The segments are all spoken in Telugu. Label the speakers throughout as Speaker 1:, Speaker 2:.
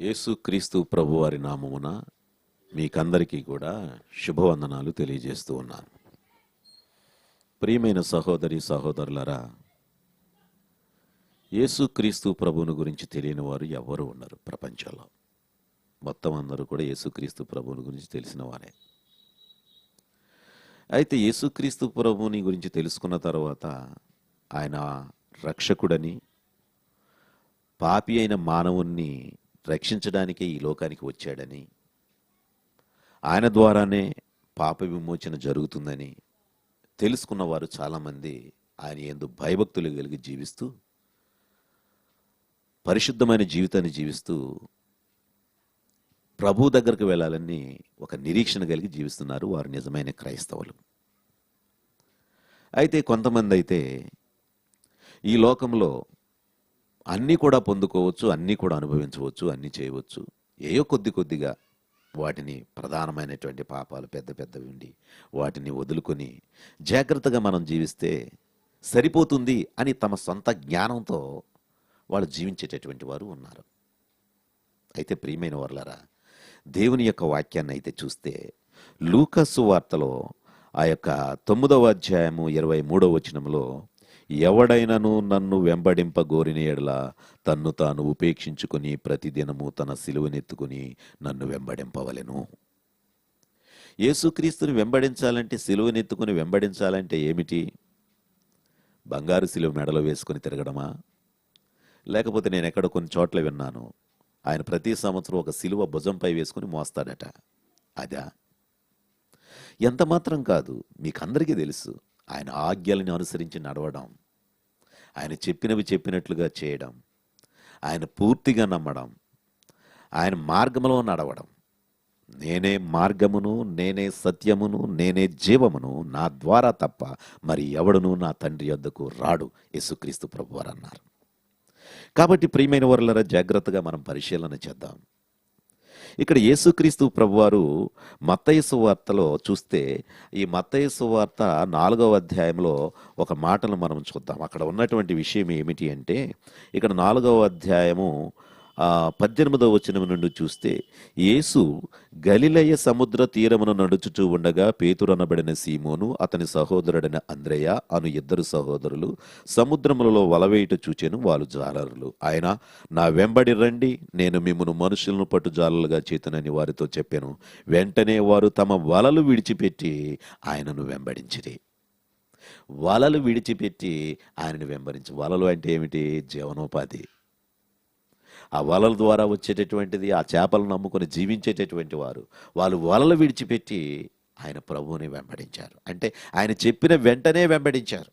Speaker 1: యేసుక్రీస్తు ప్రభువారి నామమున మీకందరికీ కూడా శుభవందనాలు తెలియజేస్తూ ఉన్నాను. ప్రియమైన సహోదరి సహోదరులరా యేసుక్రీస్తు ప్రభువుని గురించి తెలియని వారు ఎవరు ఉన్నారు ప్రపంచంలో. మొత్తం అందరూ కూడా యేసుక్రీస్తు ప్రభువుని గురించి తెలిసిన వారే. అయితే యేసుక్రీస్తు ప్రభువుని గురించి తెలుసుకున్న తర్వాత ఆయన రక్షకుడని పాపి అయిన మానవుణ్ణి రక్షించడానికే ఈ లోకానికి వచ్చాడని ఆయన ద్వారానే పాప విమోచన జరుగుతుందని తెలుసుకున్నవారు చాలామంది ఆయన ఎందు భయభక్తులు కలిగి జీవిస్తూ పరిశుద్ధమైన జీవితాన్ని జీవిస్తూ ప్రభు దగ్గరకు వెళ్ళాలని ఒక నిరీక్షణ కలిగి జీవిస్తున్నారు వారు నిజమైన క్రైస్తవులు. అయితే కొంతమంది అయితే ఈ లోకంలో అన్నీ కూడా పొందుకోవచ్చు అన్నీ కూడా అనుభవించవచ్చు అన్నీ చేయవచ్చు. ఏయో కొద్ది కొద్దిగా వాటిని ప్రధానమైనటువంటి పాపాలు పెద్ద పెద్దవి ఉండి వాటిని వదులుకొని జాగ్రత్తగా మనం జీవిస్తే సరిపోతుంది అని తమ సొంత జ్ఞానంతో వాళ్ళు జీవించేటటువంటి వారు ఉన్నారు. అయితే ప్రియమైన వర్లరా దేవుని యొక్క వాక్యాన్ని అయితే చూస్తే లూకస్సు వార్తలో ఆ యొక్క తొమ్మిదవ అధ్యాయము ఇరవై మూడవ వచనంలో ఎవడైనను నన్ను వెంబడింప గోరిన ఎడల తన్ను తాను ఉపేక్షించుకుని ప్రతిదినము తన సిలువనెత్తుకుని నన్ను వెంబడింపవలెను. యేసుక్రీస్తుని వెంబడించాలంటే సిలువనెత్తుకుని వెంబడించాలంటే ఏమిటి? బంగారు సిలువ మెడలో వేసుకుని తిరగడమా? లేకపోతే నేను ఎక్కడ కొన్ని చోట్ల విన్నాను ఆయన ప్రతి సంవత్సరం ఒక సిలువ భుజంపై వేసుకుని మోస్తాడట. అదా? ఎంత మాత్రం కాదు మీకు అందరికీ తెలుసు ఆయన ఆజ్ఞలను అనుసరించి నడవడం. ఆయన చెప్పినవి చెప్పినట్లుగా చేయడం ఆయన పూర్తిగా నమ్మడం ఆయన మార్గంలో నడవడం. నేనే మార్గమును నేనే సత్యమును నేనే జీవమును నా ద్వారా తప్ప మరి ఎవడును నా తండ్రి వద్దకు రాడు యేసుక్రీస్తు ప్రభువారు అన్నారు. కాబట్టి ప్రియమైన వరలరా జాగ్రత్తగా మనం పరిశీలన చేద్దాం. ఇక్కడ యేసుక్రీస్తు ప్రభువారు మత్తయసు వార్తలో చూస్తే ఈ మత్తయసు వార్త నాలుగవ అధ్యాయంలో ఒక మాటను మనం చూద్దాం. అక్కడ ఉన్నటువంటి విషయం ఏమిటి అంటే ఇక్కడ నాలుగవ అధ్యాయము ఆ, పద్దెనిమిదవ వచనం నుండి చూస్తే యేసు గలిలయ సముద్ర తీరమున నడుచుచూ ఉండగా పేతురనబడిన సీమోను అతని సహోదరుడైన అంద్రయ్య అను ఇద్దరు సహోదరులు సముద్రములలో వలవేయుట చూచెను వాళ్ళు జాలరులు. ఆయన నా వెంబడి రండి నేను మిమ్మను మనుషులను పట్టు జాలలుగా చేతనని వారితో చెప్పాను. వెంటనే వారు తమ వలలు విడిచిపెట్టి ఆయనను వెంబడించిరి. వలలు విడిచిపెట్టి ఆయనను వెంబడించి వలలు అంటే ఏమిటి? జీవనోపాధి. ఆ వలల ద్వారా వచ్చేటటువంటిది ఆ చేపలను నమ్ముకొని జీవించేటటువంటి వారు వాళ్ళు వలలు విడిచిపెట్టి ఆయన ప్రభువుని వెంబడించారు. అంటే ఆయన చెప్పిన వెంటనే వెంబడించారు.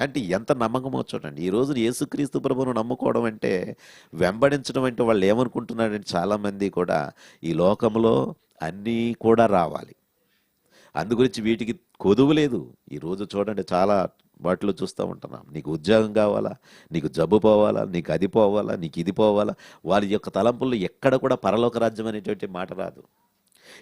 Speaker 1: అంటే ఎంత నమ్మకమో చూడండి. ఈ రోజున యేసుక్రీస్తు ప్రభువును నమ్ముకోవడం అంటే వెంబడించడం అంటే వాళ్ళు ఏమనుకుంటున్నారంటే చాలామంది కూడా ఈ లోకంలో అన్నీ కూడా రావాలి. అందు గురించి వీటికి కొదువు లేదు. ఈరోజు చూడండి చాలా వాటిలో చూస్తూ ఉంటున్నాం నీకు ఉద్యోగం కావాలా? నీకు జబ్బు పోవాలా? నీకు అది పోవాలా? నీకు ఇది పోవాలా? వారి యొక్క తలంపుల్లో ఎక్కడ కూడా పరలోక రాజ్యం అనేటువంటి మాట రాదు.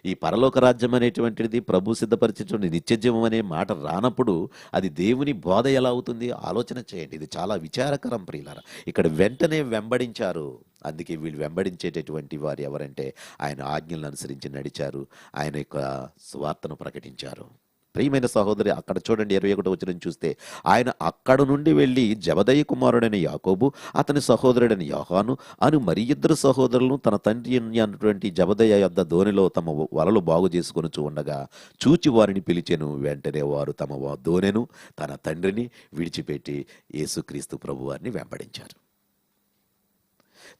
Speaker 1: ఈ పరలోక రాజ్యం అనేటువంటిది ప్రభు సిద్ధపరిచేటువంటి నిత్యజీవం అనే మాట రానప్పుడు అది దేవుని బోధ ఎలా అవుతుంది? ఆలోచన చేయండి. ఇది చాలా విచారకరం ప్రియులారా. ఇక్కడ వెంటనే వెంబడించారు. అందుకే వీళ్ళు వెంబడించేటటువంటి వారు ఎవరంటే ఆయన ఆజ్ఞలను అనుసరించి నడిచారు. ఆయన యొక్క స్వార్థను ప్రకటించారు. ప్రియమైన సహోదరి అక్కడ చూడండి ఇరవై ఒకటి వచ్చిన చూస్తే ఆయన అక్కడ నుండి వెళ్ళి జబదయ్య కుమారుడైన యాకోబు అతని సహోదరుడైన యోహాను అని మరి ఇద్దరు సహోదరులను తన తండ్రి అన్నటువంటి జబదయ్య యొద్ద ధోనిలో తమ వలలు బాగు చేసుకుని ఉండగా చూచి వారిని పిలిచెను. వెంటనే వారు తమ ధోనెను దోనెను తన తండ్రిని విడిచిపెట్టి యేసుక్రీస్తు ప్రభు వారిని వెంబడించారు.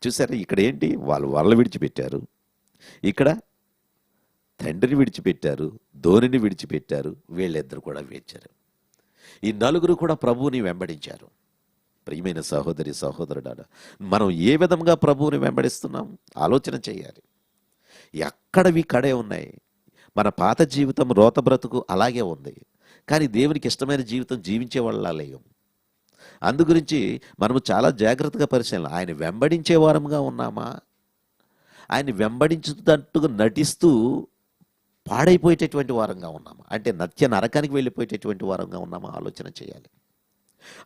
Speaker 1: చూసారా ఇక్కడ ఏంటి వాళ్ళు వలలు విడిచిపెట్టారు. ఇక్కడ తండ్రిని విడిచిపెట్టారు ధోనిని విడిచిపెట్టారు వీళ్ళిద్దరు కూడా వేచారు. ఈ నలుగురు కూడా ప్రభువుని వెంబడించారు. ప్రియమైన సహోదరి సహోదరుడా మనం ఏ విధంగా ప్రభువుని వెంబడిస్తున్నాం? ఆలోచన చేయాలి. ఎక్కడవి కడే ఉన్నాయి? మన పాత జీవితం రోత బ్రతుకు అలాగే ఉంది. కానీ దేవునికి ఇష్టమైన జీవితం జీవించే వాళ్ళ లేము అందు గురించి మనము చాలా జాగ్రత్తగా పరిశీలన. ఆయన వెంబడించే వారముగా ఉన్నామా? ఆయన వెంబడించుతట్టుగా నటిస్తూ పాడైపోయేటటువంటి వారంగా ఉన్నామా? అంటే నత్య నరకానికి వెళ్ళిపోయేటటువంటి వారంగా ఉన్నామా? ఆలోచన చేయాలి.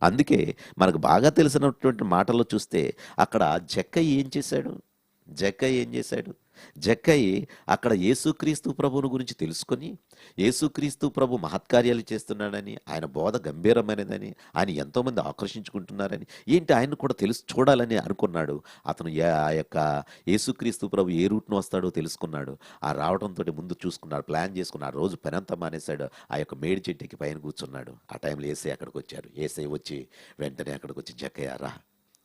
Speaker 1: అందుకే మనకు బాగా తెలిసినటువంటి మాటలు చూస్తే అక్కడ జక్క ఏం చేశాడు? జక్క ఏం చేశాడు? జక్కయ్య అక్కడ యేసుక్రీస్తు ప్రభువుని గురించి తెలుసుకొని యేసుక్రీస్తు ప్రభు మహత్కార్యాలు చేస్తున్నాడని ఆయన బోధ గంభీరమైనదని ఆయన ఎంతోమంది ఆకర్షించుకుంటున్నారని ఏంటి ఆయన కూడా తెలుసు చూడాలని అనుకున్నాడు. అతను ఆ యొక్క యేసుక్రీస్తు ప్రభు ఏ రూట్ను వస్తాడో తెలుసుకున్నాడు. ఆ రావడంతో ముందు చూసుకున్నాడు ప్లాన్ చేసుకున్నాడు. రోజు పెనంత మానేశాడు. ఆ యొక్క మేడి చెట్టుకి పైన కూర్చున్నాడు. ఆ టైంలో ఏసై అక్కడికి వచ్చాడు. ఏసై వచ్చి వెంటనే అక్కడికి వచ్చి జక్కయ్యారా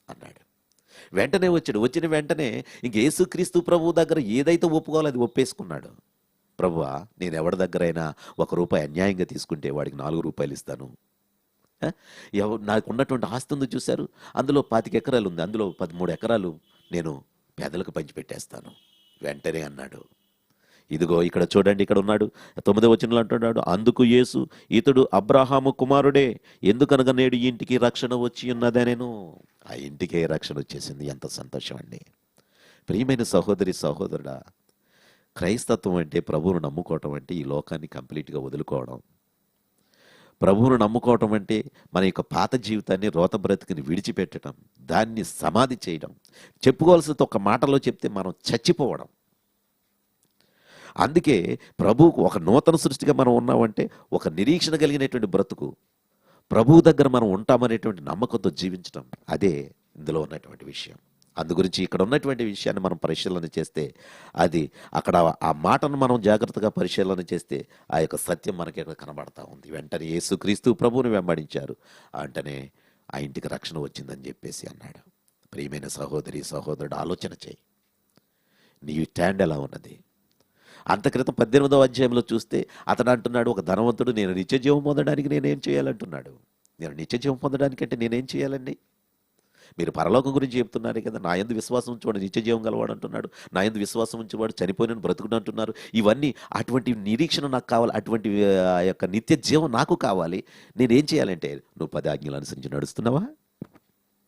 Speaker 1: అన్నాడు. వెంటనే వచ్చాడు. వచ్చిన వెంటనే ఇంక యేసుక్రీస్తు ప్రభువు దగ్గర ఏదైతే ఒప్పుకోవాలో అది ఒప్పేసుకున్నాడు. ప్రభువా నేను ఎవరి దగ్గరైనా ఒక రూపాయి అన్యాయంగా తీసుకుంటే వాడికి నాలుగు రూపాయలు ఇస్తాను. ఎవ- నాకు ఉన్నటువంటి ఆస్తి ఉంది చూశారు? అందులో పాతిక ఎకరాలు ఉంది. అందులో పదమూడు ఎకరాలు నేను పేదలకు పంచిపెట్టేస్తాను. వెంటనే అన్నాడు. ఇదిగో ఇక్కడ చూడండి ఇక్కడ ఉన్నాడు. తొమ్మిది వచనంలో అంటున్నాడు అందుకు యేసు ఇతడు అబ్రహాము కుమారుడే ఎందుకనగా నేడు ఇంటికి రక్షణ వచ్చి ఉన్నదే నేను? ఆ ఇంటికే రక్షణ వచ్చేసింది. ఎంత సంతోషం అండి. ప్రియమైన సహోదరి సహోదరుడా క్రైస్తత్వం అంటే ప్రభువును నమ్ముకోవటం అంటే ఈ లోకాన్ని కంప్లీట్గా వదులుకోవడం. ప్రభువును నమ్ముకోవటం అంటే మన యొక్క పాత జీవితాన్ని రోత బ్రతికిని విడిచిపెట్టడం దాన్ని సమాధి చేయడం. చెప్పుకోవాల్సింది ఒక మాటలో చెప్తే మనం చచ్చిపోవడం. అందుకే ప్రభువుకు ఒక నూతన సృష్టిగా మనం ఉన్నామంటే ఒక నిరీక్షణ కలిగినటువంటి బ్రతుకు ప్రభువు దగ్గర మనం ఉంటామనేటువంటి నమ్మకంతో జీవించడం అదే ఇందులో ఉన్నటువంటి విషయం. అందు గురించి ఇక్కడ ఉన్నటువంటి విషయాన్ని మనం పరిశీలన చేస్తే అది అక్కడ ఆ మాటను మనం జాగ్రత్తగా పరిశీలన చేస్తే ఆ యొక్క సత్యం మనకి ఇక్కడ కనబడతా ఉంది. వెంటనే యేసుక్రీస్తు ప్రభువుని వెంబడించారు. వెంటనే ఆ ఇంటికి రక్షణ వచ్చిందని చెప్పేసి అన్నాడు. ప్రియమైన సహోదరి సహోదరుడు ఆలోచన చేయి. నీ స్టాండ్ ఎలా ఉన్నది? అంత క్రితం పద్దెనిమిదవ అధ్యాయంలో చూస్తే అతను అంటున్నాడు ఒక ధనవంతుడు నేను నిత్య జీవం పొందడానికి నేనేం చేయాలంటున్నాడు? నేను నిత్య జీవం పొందడానికి అంటే నేనేం చేయాలండి? మీరు పరలోకం గురించి చెప్తున్నారు కదా నా ఎందు విశ్వాసం ఉంచేవాడు నిత్య జీవం గలవాడు అంటున్నాడు నా ఎందు విశ్వాసం ఉంచేవాడు చనిపోయిన బ్రతుకుడు అంటున్నారు. ఇవన్నీ అటువంటి నిరీక్షణ నాకు కావాలి అటువంటి ఆ యొక్క నిత్య జీవం నాకు కావాలి. నేనేం చేయాలంటే నువ్వు పది ఆజ్ఞలు అనుసరించి నడుస్తున్నావా?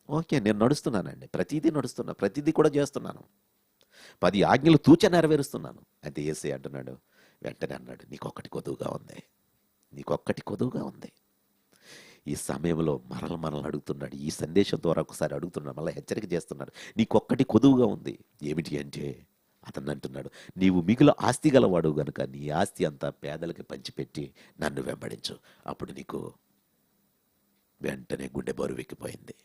Speaker 1: ఓకే నేను నడుస్తున్నానండి. ప్రతిదీ నడుస్తున్నా ప్రతిదీ కూడా చేస్తున్నాను. పది ఆజ్ఞలు తూచ నెరవేరుస్తున్నాను. అయితే ఏసే అంటున్నాడు వెంటనే అన్నాడు నీకొక్కటి కొదువుగా ఉంది. నీకొక్కటి కొదువుగా ఉంది. ఈ సమయంలో మరల మనల్ని అడుగుతున్నాడు. ఈ సందేశం ద్వారా ఒకసారి అడుగుతున్నాడు మళ్ళీ హెచ్చరిక చేస్తున్నాడు. నీకొక్కటి కొదువుగా ఉంది. ఏమిటి అంటే అతను అంటున్నాడు నీవు మిగులు ఆస్తి గలవాడు గనుక నీ ఆస్తి అంతా పేదలకి పంచిపెట్టి నన్ను వెంబడించు. అప్పుడు నీకు వెంటనే గుండె బరువెక్కిపోయింది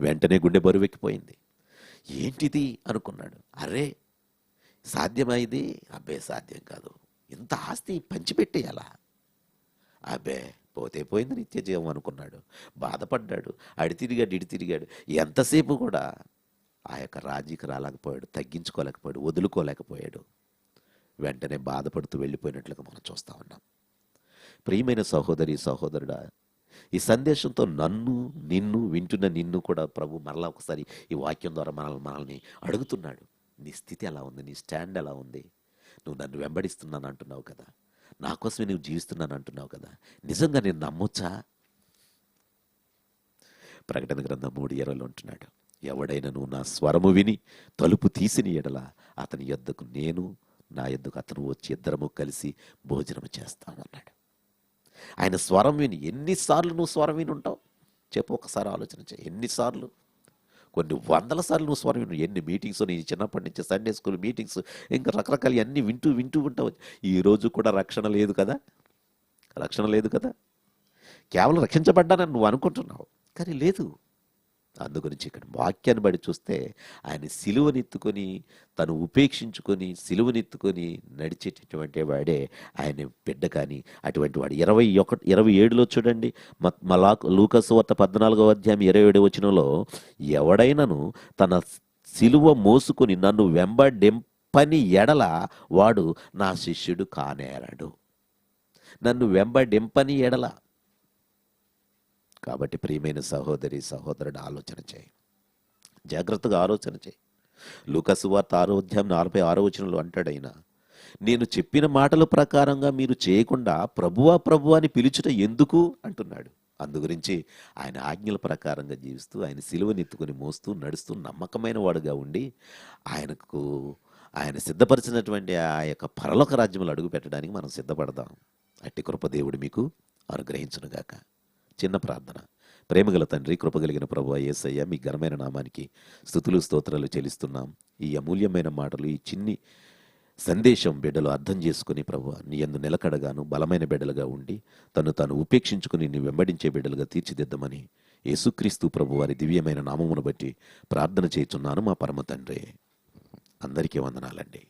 Speaker 1: వెంటనే గుండె బరువెక్కిపోయింది ఏంటిది అనుకున్నాడు. అరే సాధ్యమైంది? అబ్బే సాధ్యం కాదు. ఇంత ఆస్తి పంచిపెట్టేయాలా అబ్బే పోతే పోయింది నిత్య జీవం అనుకున్నాడు. బాధపడ్డాడు. అడి తిరిగాడు ఇడి తిరిగాడు. ఎంతసేపు కూడా ఆ యొక్క రాజీకి రాలేకపోయాడు. తగ్గించుకోలేకపోయాడు. వదులుకోలేకపోయాడు. వెంటనే బాధపడుతూ వెళ్ళిపోయినట్లుగా మనం చూస్తా ఉన్నాం. ప్రియమైన సహోదరి సహోదరుడా ఈ సందేశంతో నన్ను నిన్ను వింటున్న నిన్ను కూడా ప్రభు మరలా ఒకసారి ఈ వాక్యం ద్వారా మనల్ని మనల్ని అడుగుతున్నాడు. నీ స్థితి ఎలా ఉంది? నీ స్టాండ్ ఎలా ఉంది? నువ్వు నన్ను వెంబడిస్తున్నాను అంటున్నావు కదా. నా కోసమే నువ్వు జీవిస్తున్నాను అంటున్నావు కదా. నిజంగా నేను నమ్మొచ్చా? ప్రకటన గ్రంథం మూడు ఇరవైలో ఉంటున్నాడు. ఎవడైనా నువ్వు నా స్వరము విని తలుపు తీసిన ఎడల అతని యొద్దకు నేను నా యొద్దకు అతను వచ్చి ఇద్దరము కలిసి భోజనం చేస్తామన్నాడు. ఆయన స్వరం విని ఎన్నిసార్లు నువ్వు స్వరం విని ఉంటావు చెప్పు ఒకసారి ఆలోచన చేయి. ఎన్నిసార్లు? కొన్ని వందల సార్లు నువ్వు స్వరం విను ఎన్ని మీటింగ్స్ నీ చిన్నప్పటి నుంచి సండే స్కూల్ మీటింగ్స్ ఇంకా రకరకాల అన్నీ వింటూ వింటూ ఉంటావు. ఈరోజు కూడా రక్షణ లేదు కదా? రక్షణ లేదు కదా? కేవలం రక్షించబడ్డానని నువ్వు అనుకుంటున్నావు. కానీ లేదు. అందుగురించి ఇక్కడ వాక్యాన్ని బడి చూస్తే ఆయన సిలువనెత్తుకొని తను ఉపేక్షించుకొని సిలువనెత్తుకొని నడిచేటటువంటి వాడే ఆయన బిడ్డ కానీ అటువంటి వాడు. ఇరవై ఒకటి ఇరవై ఏడులో చూడండి. మలా లూకస్ వార్త పద్నాలుగో అధ్యాయం ఇరవై ఏడు వచనంలో ఎవడైనను తన సిలువ మోసుకొని నన్ను వెంబడింపని ఎడల వాడు నా శిష్యుడు కానేరడు. నన్ను వెంబడింపని ఎడల కాబట్టి ప్రియమైన సహోదరి సహోదరుడు ఆలోచన చేయి. జాగ్రత్తగా ఆలోచన చేయి. లూకసు వార్త ఆరో నలభై ఆరో వచనంలో నేను చెప్పిన మాటల ప్రకారంగా మీరు చేయకుండా ప్రభువా ప్రభు అని పిలుచుట ఎందుకు? అంటున్నాడు. అందుగురించి ఆయన ఆజ్ఞల ప్రకారంగా జీవిస్తూ ఆయన సిలువనెత్తుకుని మోస్తూ నడుస్తూ నమ్మకమైన వాడుగా ఉండి ఆయనకు ఆయన సిద్ధపరిచినటువంటి ఆ యొక్క పరలోక రాజ్యంలో అడుగు పెట్టడానికి మనం సిద్ధపడదాం. అట్టి కృప దేవుడు మీకు అనుగ్రహించునుగాక. చిన్న ప్రార్థన. ప్రేమగల తండ్రి కృపగలిగిన ప్రభు ఏసయ్య మీ ఘనమైన నామానికి స్థుతులు స్తోత్రాలు చెల్లిస్తున్నాం. ఈ అమూల్యమైన మాటలు ఈ చిన్ని సందేశం బిడ్డలు అర్థం చేసుకుని ప్రభు నీ ఎందు నిలకడగాను బలమైన బిడ్డలుగా ఉండి తను తాను ఉపేక్షించుకుని నీ వెంబడించే బిడ్డలుగా తీర్చిదిద్దమని యేసుక్రీస్తు ప్రభు వారి దివ్యమైన నామమును బట్టి ప్రార్థన చేయుచున్నాను మా పరమ తండ్రి. అందరికీ వందనాలండి.